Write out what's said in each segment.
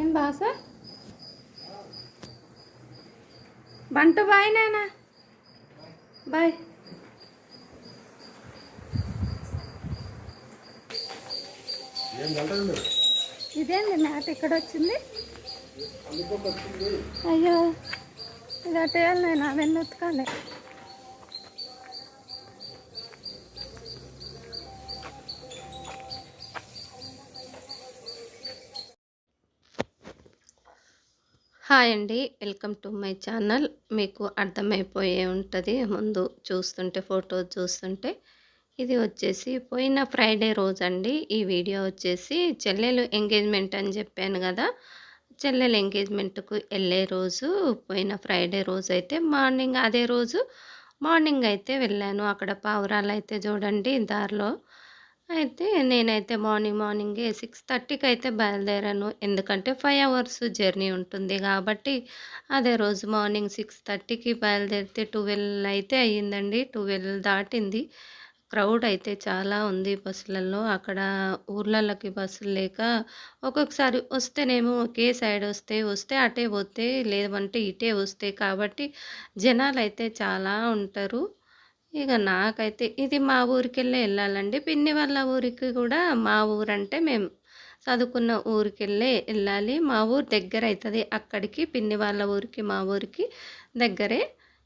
ఏం బాస? బంటు బాయ్ నాన్న బాయ్. ఇదేంది మ్యాట్ ఇక్కడ వచ్చింది అయ్యో. ఇది అటేయాలి నేను అవన్నీ ఉతకాలి హాయ్ అండి. Welcome to my channel. మీకు అర్థమైపోయే ఉంటుంది. ముందు చూస్తుంటే ఫోటో చూస్తుంటే. ఇది వచ్చేసి పోయిన ఫ్రైడే రోజు అండి ఈ వీడియో వచ్చేసి చెల్లెలు ఎంగేజ్మెంట్ అని చెప్పాను కదా. చెల్లెలు ఎంగేజ్మెంట్కు వెళ్ళే రోజు పోయిన ఫ్రైడే రోజు అయితే మార్నింగ్ అదే రోజు మార్నింగ్ అయితే వెళ్ళాను. అక్కడ పావురాలు అయితే చూడండి దారిలో అయితే నేనైతే మార్నింగ్ మార్నింగే సిక్స్ థర్టీకి అయితే బయలుదేరాను. ఎందుకంటే ఫైవ్ అవర్స్ జర్నీ ఉంటుంది కాబట్టి అదే రోజు మార్నింగ్ సిక్స్ థర్టీకి బయలుదేరితే ట్వెల్వ్ అయితే అయ్యిందండి. ట్వెల్వ్ దాటింది. క్రౌడ్ అయితే చాలా ఉంది బస్సులలో. అక్కడ ఊర్లలోకి బస్సులు లేక ఒక్కొక్కసారి వస్తేనేమో ఒకే సైడ్ వస్తే వస్తే అటే పోతే లేదంటే ఇటే వస్తే కాబట్టి జనాలు అయితే చాలా ఉంటారు. ఇక నాకైతే ఇది మా ఊరికెళ్ళే వెళ్ళాలండి పిన్ని వాళ్ళ ఊరికి కూడా మా ఊరంటే మేము చదువుకున్న ఊరికెళ్ళే వెళ్ళాలి మా ఊరు దగ్గర అవుతుంది అక్కడికి పిన్ని వాళ్ళ ఊరికి మా ఊరికి దగ్గరే.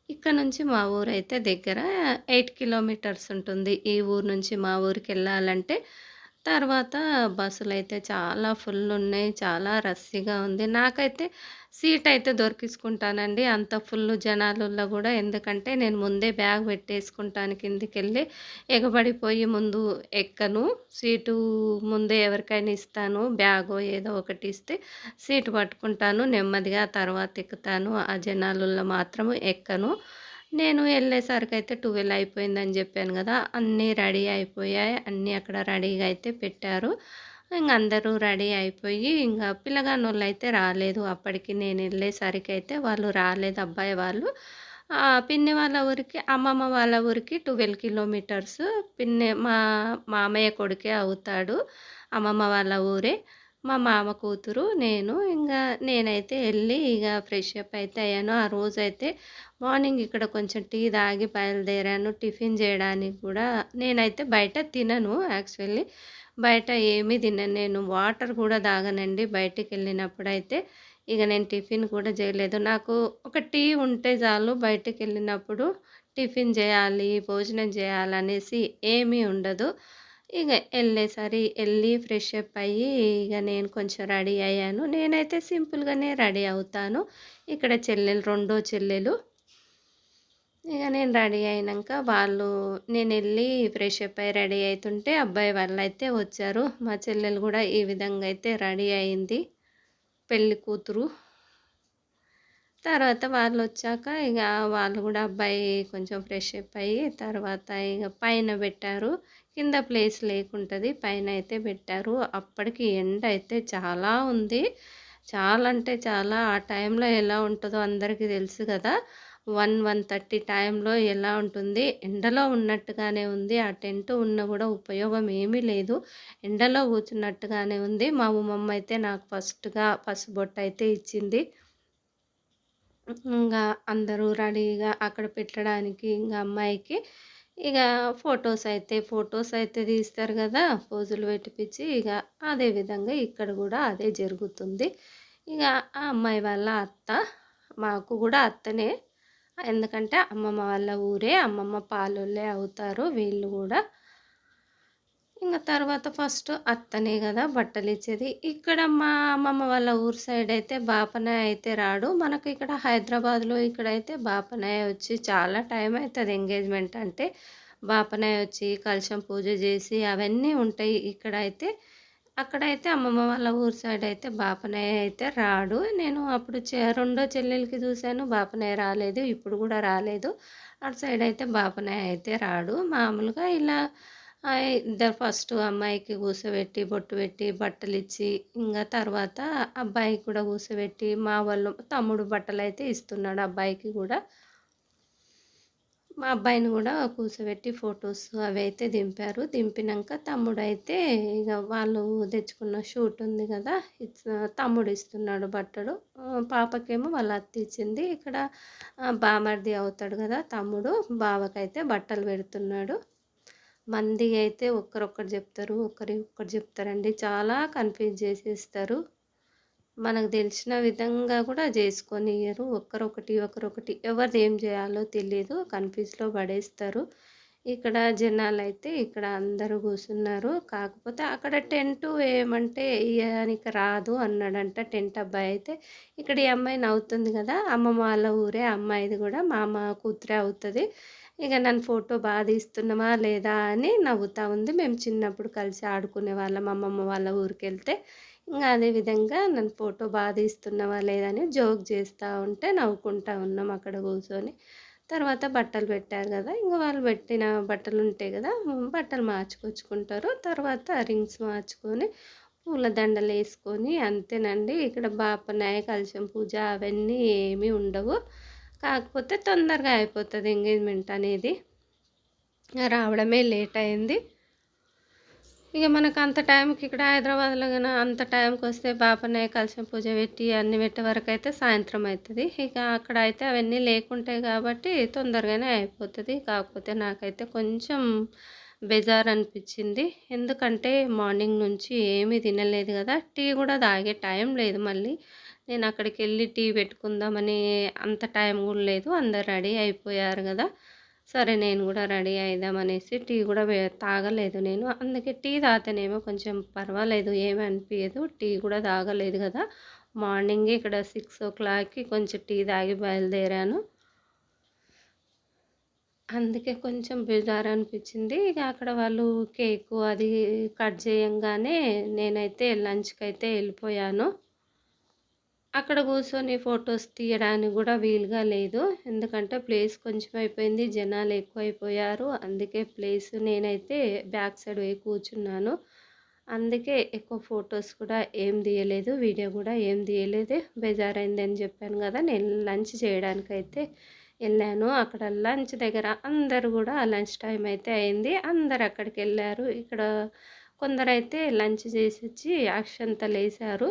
ఇక్కడ నుంచి మా ఊరు అయితే దగ్గర ఎయిట్ కిలోమీటర్స్ ఉంటుంది. ఈ ఊరు నుంచి మా ఊరికి వెళ్ళాలంటే తర్వాత బస్సులు అయితే చాలా ఫుల్ ఉన్నాయి చాలా రస్సీగా ఉంది. నాకైతే సీట్ అయితే దొరికించుకుంటానండి. అంత ఫుల్ జనాలలో కూడా. ఎందుకంటే నేను ముందే బ్యాగ్ పెట్టేసుకుంటాను కిందికి వెళ్ళి ఎగబడిపోయి ముందు ఎక్కను. సీటు ముందే ఎవరికైనా ఇస్తాను. బ్యాగో ఏదో ఒకటి ఇస్తే సీటు పట్టుకుంటాను. నెమ్మదిగా తర్వాత ఎక్కుతాను. ఆ జనాలలో మాత్రం ఎక్కను. నేను వెళ్ళేసరికి అయితే ట్వెల్వ్ అయిపోయిందని చెప్పాను కదా అన్నీ రెడీ అయిపోయాయి. అన్నీ అక్కడ రెడీగా అయితే పెట్టారు. ఇంక అందరూ రెడీ అయిపోయి ఇంకా పిల్లగానోళ్ళు అయితే రాలేదు. అప్పటికి నేను వెళ్ళేసరికి అయితే వాళ్ళు రాలేదు. అబ్బాయి వాళ్ళు పిన్ని వాళ్ళ ఊరికి అమ్మమ్మ వాళ్ళ ఊరికి ట్వెల్వ్ కిలోమీటర్స్. పిన్ని మా మామయ్య కొడుకే అవుతాడు అమ్మమ్మ వాళ్ళ ఊరే. మా మామ కూతురు నేను ఇంకా నేనైతే వెళ్ళి ఇక ఫ్రెష్ అప్ అయితే అయ్యాను. ఆ రోజు అయితే మార్నింగ్ ఇక్కడ కొంచెం టీ తాగి బయలుదేరాను. టిఫిన్ చేయడానికి కూడా నేనైతే బయట తినను యాక్చువల్లీ. బయట ఏమీ తినను. నేను వాటర్ కూడా తాగనండి. బయటికి వెళ్ళినప్పుడు అయితే ఇక నేను టిఫిన్ కూడా చేయలేదు. నాకు ఒక టీ ఉంటే చాలు బయటికి వెళ్ళినప్పుడు టిఫిన్ చేయాలి భోజనం చేయాలనేసి ఏమీ ఉండదు. ఇక వెళ్ళేసరి వెళ్ళి ఫ్రెష్ అప్ అయ్యి ఇక నేను కొంచెం రెడీ అయ్యాను. నేనైతే సింపుల్గానే రెడీ అవుతాను. ఇక్కడ చెల్లెలు రెండో చెల్లెలు. ఇక నేను రెడీ అయినాక వాళ్ళు నేను వెళ్ళి ఫ్రెష్ అప్ అయ్యి రెడీ అవుతుంటే అబ్బాయి వాళ్ళు అయితే వచ్చారు. మా చెల్లెలు కూడా ఈ విధంగా అయితే రెడీ అయింది. పెళ్ళి కూతురు. తర్వాత వాళ్ళు వచ్చాక ఇక వాళ్ళు కూడా అబ్బాయి కొంచెం ఫ్రెష్ అప్ అయ్యి తర్వాత ఇక పైన పెట్టారు. కింద ప్లేస్ లేకుంటుంది. పైన అయితే పెట్టారు. అప్పటికి ఎండ అయితే చాలా ఉంది. చాలా అంటే చాలా. ఆ టైంలో ఎలా ఉంటుందో అందరికీ తెలుసు కదా. వన్ వన్ థర్టీ టైంలో ఎలా ఉంటుంది? ఎండలో ఉన్నట్టుగానే ఉంది. ఆ టెంట్ ఉన్న కూడా ఉపయోగం ఏమీ లేదు. ఎండలో కూర్చున్నట్టుగానే ఉంది. మా ఉమ్మమ్మ అయితే నాకు ఫస్ట్గా పసుబొట్టు అయితే ఇచ్చింది. ఇంకా అందరూ రెడీగా అక్కడ పెట్టడానికి ఇంకా అమ్మాయికి ఇక ఫొటోస్ అయితే ఫొటోస్ అయితే తీస్తారు కదా పోజులు పెట్టిపించి ఇక అదే విధంగా ఇక్కడ కూడా అదే జరుగుతుంది. ఇక ఆ అమ్మాయి వాళ్ళ అత్త మాకు కూడా అత్తనే. ఎందుకంటే అమ్మమ్మ వాళ్ళ ఊరే అమ్మమ్మ పాలోళ్ళే అవుతారు వీళ్ళు కూడా. ఇంకా తర్వాత ఫస్ట్ అత్తనే కదా బట్టలు ఇచ్చేది ఇక్కడ మా అమ్మమ్మ వాళ్ళ ఊరు సైడ్ అయితే బాపనాయ అయితే రాడు. మనకు ఇక్కడ హైదరాబాద్లో ఇక్కడైతే బాపనాయ వచ్చి చాలా టైం అవుతుంది ఎంగేజ్మెంట్ అంటే. బాపనాయ వచ్చి కలశం పూజ చేసి అవన్నీ ఉంటాయి ఇక్కడైతే. అక్కడైతే అమ్మమ్మ వాళ్ళ ఊరు సైడ్ అయితే బాపనాయ అయితే రాడు. నేను అప్పుడు రెండో చెల్లెలకి చూశాను. బాపనాయ రాలేదు. ఇప్పుడు కూడా రాలేదు. అటు సైడ్ అయితే బాపనాయ అయితే రాడు. మామూలుగా ఇలా ఇద్దరు ఫస్ట్ అమ్మాయికి కూర్చోబెట్టి బొట్టు పెట్టి బట్టలు ఇచ్చి ఇంకా తర్వాత అబ్బాయికి కూడా కూర్చోబెట్టి మా వాళ్ళు తమ్ముడు బట్టలు అయితే ఇస్తున్నాడు అబ్బాయికి కూడా. మా అబ్బాయిని కూడా కూర్చోబెట్టి ఫొటోస్ అవి అయితే దింపారు. దింపినాక తమ్ముడు అయితే ఇక వాళ్ళు తెచ్చుకున్న షూట్ ఉంది కదా తమ్ముడు ఇస్తున్నాడు బట్టలు. పాపకేమో వాళ్ళ అత్త ఇచ్చింది. ఇక్కడ బామర్ది అవుతాడు కదా తమ్ముడు బావకైతే బట్టలు పెడుతున్నాడు. మంది అయితే ఒక్కరొక్కరు చెప్తారు ఒకరి ఒక్కరు చెప్తారండి. చాలా కన్ఫ్యూజ్ చేసేస్తారు. మనకు తెలిసిన విధంగా కూడా చేసుకొని ఇయ్యరు ఒక్కరొకటి ఒకరొకటి ఎవరిది ఏం చేయాలో తెలియదు కన్ఫ్యూజ్లో పడేస్తారు. ఇక్కడ జనాలు అయితే ఇక్కడ అందరూ కూర్చున్నారు. కాకపోతే అక్కడ టెంట్ ఏమంటే వేయడానికి రాదు అన్నాడంట టెంట్ అబ్బాయి అయితే. ఇక్కడ ఈ అమ్మాయి నవ్వుతుంది కదా అమ్మమ్మ వాళ్ళ ఊరే అమ్మాయిది కూడా మామ కూతురే అవుతుంది. ఇక నన్ను ఫోటో బాగా తీస్తున్నావా లేదా అని నవ్వుతూ ఉంది. మేము చిన్నప్పుడు కలిసి ఆడుకునే వాళ్ళం. అమ్మమ్మ వాళ్ళ ఊరికి వెళ్తే ఇంకా అదేవిధంగా నన్ను ఫోటో బాగా తీస్తున్నావా అని జోక్ చేస్తూ ఉంటే నవ్వుకుంటా ఉన్నాం అక్కడ కూర్చొని. తర్వాత బట్టలు పెట్టారు కదా ఇంకా వాళ్ళు పెట్టిన బట్టలు ఉంటాయి కదా బట్టలు మార్చుకొచ్చుకుంటారు. తర్వాత రింగ్స్ మార్చుకొని పూల దండలు వేసుకొని అంతేనండి. ఇక్కడ బాపనాయ కలశం పూజ అవన్నీ ఏమీ ఉండవు. కాకపోతే తొందరగా అయిపోతుంది ఎంగేజ్మెంట్ అనేది. రావడమే లేట్ అయింది. ఇక మనకు అంత టైంకి ఇక్కడ హైదరాబాద్లో కానీ అంత టైంకి వస్తే బాపనే కలశం పూజ పెట్టి అన్ని పెట్టే వరకు అయితే సాయంత్రం అవుతుంది ఇక అక్కడ అయితే అవన్నీ లేకుంటాయి కాబట్టి తొందరగానే అయిపోతుంది. కాకపోతే నాకైతే కొంచెం బెజార్ అనిపించింది. ఎందుకంటే మార్నింగ్ నుంచి ఏమీ తినలేదు కదా. టీ కూడా తాగే టైం లేదు మళ్ళీ. నేను అక్కడికి వెళ్ళి టీ పెట్టుకుందామని అంత టైం కూడా లేదు. అందరు రెడీ అయిపోయారు కదా. సరే నేను కూడా రెడీ అయిదామనేసి టీ కూడా తాగలేదు నేను. అందుకే టీ తాగితేనేమో కొంచెం పర్వాలేదు ఏమి అనిపించదు టీ కూడా తాగలేదు కదా. మార్నింగ్ ఇక్కడ సిక్స్ ఓ క్లాక్కి కొంచెం టీ తాగి బయలుదేరాను. అందుకే కొంచెం బెజార్ అనిపించింది ఇక అక్కడ వాళ్ళు కేకు అది కట్ చేయంగానే నేనైతే లంచ్కి అయితే వెళ్ళిపోయాను. అక్కడ కూర్చొని ఫొటోస్ తీయడానికి కూడా వీలుగా లేదు. ఎందుకంటే ప్లేస్ కొంచెం అయిపోయింది. జనాలు ఎక్కువైపోయారు. అందుకే ప్లేస్ నేనైతే బ్యాక్ సైడ్ పోయి కూర్చున్నాను. అందుకే ఎక్కువ ఫొటోస్ కూడా ఏం తీయలేదు. వీడియో కూడా ఏం తీయలేదు. బేజారైంది అని చెప్పాను కదా. నేను లంచ్ చేయడానికి అయితే వెళ్ళాను. అక్కడ లంచ్ దగ్గర అందరు కూడా లంచ్ టైం అయితే అయింది. అందరు అక్కడికి వెళ్ళారు. ఇక్కడ కొందరైతే లంచ్ చేసి వచ్చి అక్షంతలు వేశారు.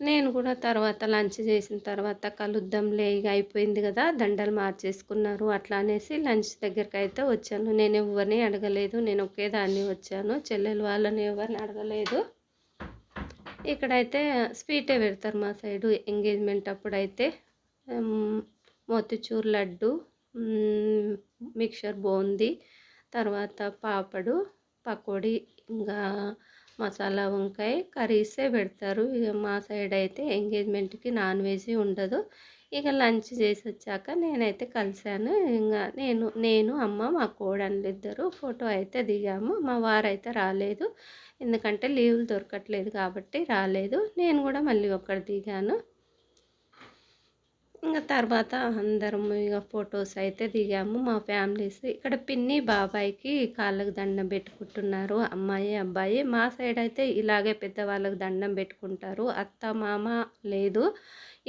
నేను కూడా తర్వాత లంచ్ చేసిన తర్వాత కలుద్దాంలే ఇక అయిపోయింది కదా దండలు మార్చేసుకున్నారు. అట్లా అనేసి లంచ్ దగ్గరికి అయితే వచ్చాను. నేను ఎవరిని అడగలేదు. నేను ఒకే దాన్ని వచ్చాను. చెల్లెలు వాళ్ళని ఎవరిని అడగలేదు. ఇక్కడైతే స్వీటే పెడతారు మా సైడు ఎంగేజ్మెంట్ అప్పుడైతే. మోతిచూర్ లడ్డు మిక్చర్ బూందీ తర్వాత పాపడు పకోడీ ఇంకా మసాలా వంకాయ కర్రీసే పెడతారు. ఇక మా సైడ్ అయితే ఎంగేజ్మెంట్కి నాన్ వెజ్ ఉండదు. ఇక లంచ్ చేసి వచ్చాక నేనైతే కలిశాను. ఇంకా నేను నేను అమ్మ మా కోడళ్ళు ఇద్దరు ఫోటో అయితే దిగాము. మా వారైతే రాలేదు. ఎందుకంటే లీవ్లు దొరకట్లేదు కాబట్టి రాలేదు. నేను కూడా మళ్ళీ ఒకటి దిగాను. ఇంకా తర్వాత అందరం ఇక ఫొటోస్ అయితే దిగాము. మా ఫ్యామిలీస్ ఇక్కడ పిన్ని బాబాయ్కి కాళ్ళకు దండం పెట్టుకుంటున్నారు. అమ్మాయి అబ్బాయి. మా సైడ్ అయితే ఇలాగే పెద్దవాళ్ళకి దండం పెట్టుకుంటారు. అత్త మామ లేదు.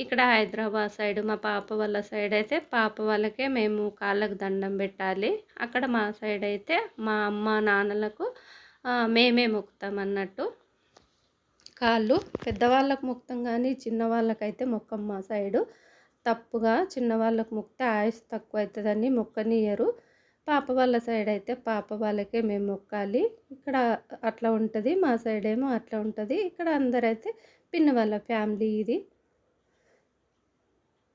ఇక్కడ హైదరాబాద్ సైడ్ మా పాప వాళ్ళ సైడ్ అయితే పాప వాళ్ళకే మేము కాళ్ళకు దండం పెట్టాలి. అక్కడ మా సైడ్ అయితే మా అమ్మ నాన్నలకు మేమే మొక్కుతాం అన్నట్టు. కాళ్ళు పెద్దవాళ్ళకు మొక్తం కానీ చిన్నవాళ్ళకైతే మొక్కం మా సైడు. తప్పుగా చిన్నవాళ్ళకు మొక్కితే ఆయుష్ తక్కువ అవుతుందని మొక్కనియరు. పాప వాళ్ళ సైడ్ అయితే పాప వాళ్ళకే మేము మొక్కాలి. ఇక్కడ అట్లా ఉంటుంది మా సైడ్ ఏమో అట్లా ఉంటుంది. ఇక్కడ అందరైతే పిన్ని వాళ్ళ ఫ్యామిలీ ఇది.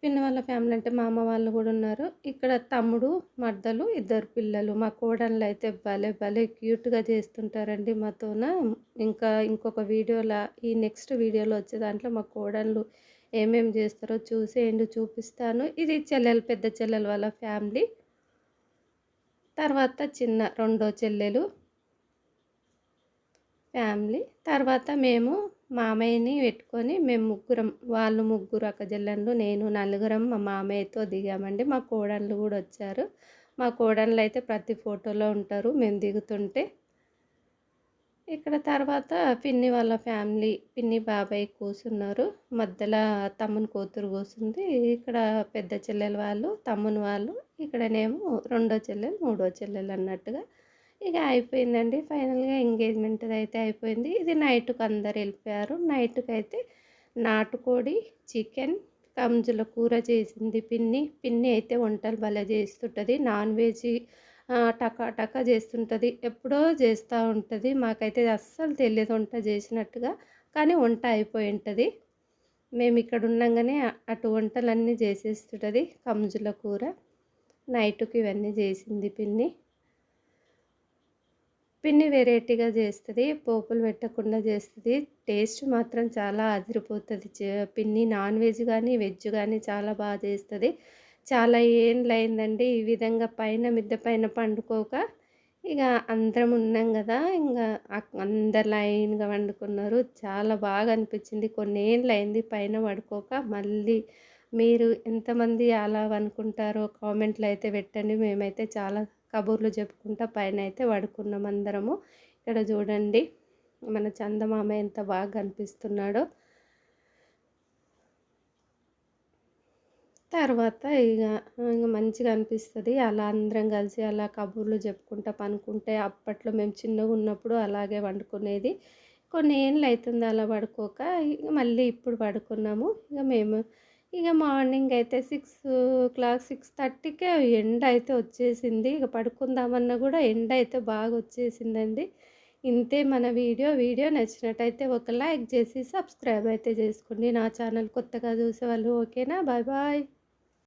పిన్న వాళ్ళ ఫ్యామిలీ అంటే మా అమ్మ వాళ్ళు కూడా ఉన్నారు. ఇక్కడ తమ్ముడు మర్దలు ఇద్దరు పిల్లలు. మా కోడళ్ళు అయితే భలే భలే క్యూట్గా చేస్తుంటారండి మాతోన. ఇంకా ఇంకొక వీడియోలో ఈ నెక్స్ట్ వీడియోలో వచ్చే దాంట్లో మా కోడళ్ళు ఏమేమి చేస్తారో చూసేయండి చూపిస్తాను. ఇది చెల్లెలు పెద్ద చెల్లెలు వాళ్ళ ఫ్యామిలీ. తర్వాత చిన్న రెండో చెల్లెలు ఫ్యామిలీ. తర్వాత మేము మామయ్యని పెట్టుకొని మేము ముగ్గురం వాళ్ళు ముగ్గురు అక్కజెల్లెళ్ళు నేను నలుగురం మా మామయ్యతో దిగామండి. మా కోడళ్ళు కూడా వచ్చారు. మా కోడళ్ళు అయితే ప్రతి ఫోటోలో ఉంటారు. మేము దిగుతుంటే ఇక్కడ తర్వాత పిన్ని వాళ్ళ ఫ్యామిలీ పిన్ని బాబాయ్ కూర్చున్నారు మధ్యలో తమ్ముని కూతురు కూర్చుంది ఇక్కడ పెద్ద చెల్లెలు వాళ్ళు తమ్ముని వాళ్ళు. ఇక్కడనేమో రెండో చెల్లెలు మూడో చెల్లెలు అన్నట్టుగా ఇక అయిపోయిందండి. ఫైనల్గా ఎంగేజ్మెంట్ అయితే అయిపోయింది. ఇది నైట్కి అందరు వెళ్ళిపోయారు. నైట్కి అయితే నాటుకోడి చికెన్ కంజుల కూర చేసింది పిన్ని. పిన్ని అయితే వంటలు భలే చేస్తుంటుంది. నాన్ వెజ్ టకా టకా చేస్తుంటుంది. ఎప్పుడో చేస్తూ ఉంటుంది. మాకైతే అస్సలు తెలియదు వంట చేసినట్టుగా. కానీ వంట అయిపోయి ఉంటుంది మేము ఇక్కడ ఉండగానే అటు వంటలన్నీ చేసేస్తుంటుంది. కంజుల కూర నైట్కి ఇవన్నీ చేసింది పిన్ని. పిన్ని వెరైటీగా చేస్తుంది. పోపులు పెట్టకుండా చేస్తుంది. టేస్ట్ మాత్రం చాలా అదిరిపోతుంది. పిన్ని నాన్ వెజ్ కానీ వెజ్ కానీ చాలా బాగా చేస్తుంది. చాలా ఏండ్లయిందండి. ఈ విధంగా పైన మిద్దె పైన పండుకోక ఇక అందరం ఉన్నాం కదా ఇంకా అందరు లైన్గా వండుకున్నారు. చాలా బాగా అనిపించింది కొన్ని ఏళ్ళు అయింది పైన పడుకోక. మళ్ళీ మీరు ఎంతమంది అలా అనుకుంటారో కామెంట్లు అయితే పెట్టండి మేమైతే చాలా కబుర్లు చెప్పుకుంటా పైన అయితే పడుకున్నాం అందరము. ఇక్కడ చూడండి మన చందమామ ఎంత బాగా కనిపిస్తున్నాడో తర్వాత ఇక ఇంకా మంచిగా అనిపిస్తుంది. అలా అందరం కలిసి అలా కబుర్లు చెప్పుకుంటా పనుకుంటే అప్పట్లో మేము చిన్నగా ఉన్నప్పుడు అలాగే వండుకునేది. కొన్ని ఏళ్ళు అవుతుంది అలా పడుకోక ఇక మళ్ళీ ఇప్పుడు పడుకున్నాము. ఇక మేము ఇక మార్నింగ్ అయితే సిక్స్ క్లాక్ సిక్స్ థర్టీకే ఎండ అయితే వచ్చేసింది. ఇక పడుకుందామన్నా కూడా ఎండ అయితే బాగా వచ్చేసిందండి. ఇంతే మన వీడియో. వీడియో నచ్చినట్టయితే ఒక లైక్ చేసి సబ్స్క్రైబ్ అయితే చేసుకోండి. నా ఛానల్ కొత్తగా చూసే వాళ్ళు ఓకేనా? Bye bye.